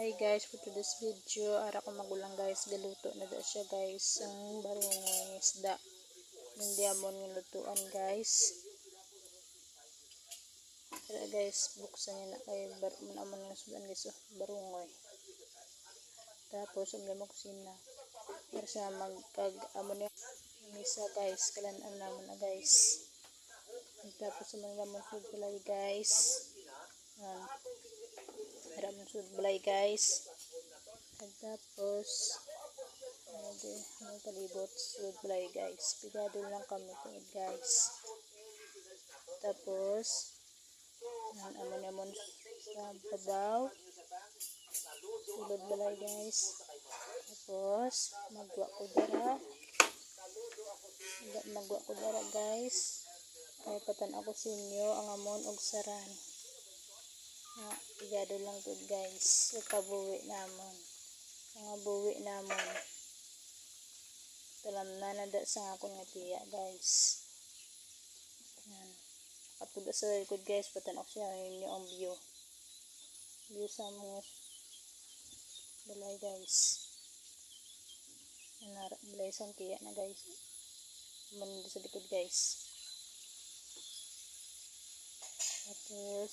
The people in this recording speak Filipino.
Hi guys, for today's video, ara ko magulang guys, galuto na da siya guys, ang barungong isda. Hindi amon ng lutuan guys. Tara guys, buksan niya na kay bar man amon ng sudan guys, oh, barungoy. Tapos, ang lamang kusina. Para sa magkag amon niya misa guys, kalanan naman na guys. Tapos, ang lamang food guys. Balay guys. At tapos ano palibot sud balay guys. Pigado lang kami guys. Tapos yan amo namon sa padaw. Sulod balay guys. Tapos magwa ko dara. Magwa ko dara guys. Kaya patan ako sa inyo ang amon og saran. Na, igado lang good guys. Yung kabuwi namon. Mga buwi namon. Talam na nada sa akong nga tiya guys. Yan. Katuda sa likod guys. Patan ako siya inyo ang view. View sa mga balay guys. Yan balay sa tiya na guys. Manila sa likod guys. Tapos,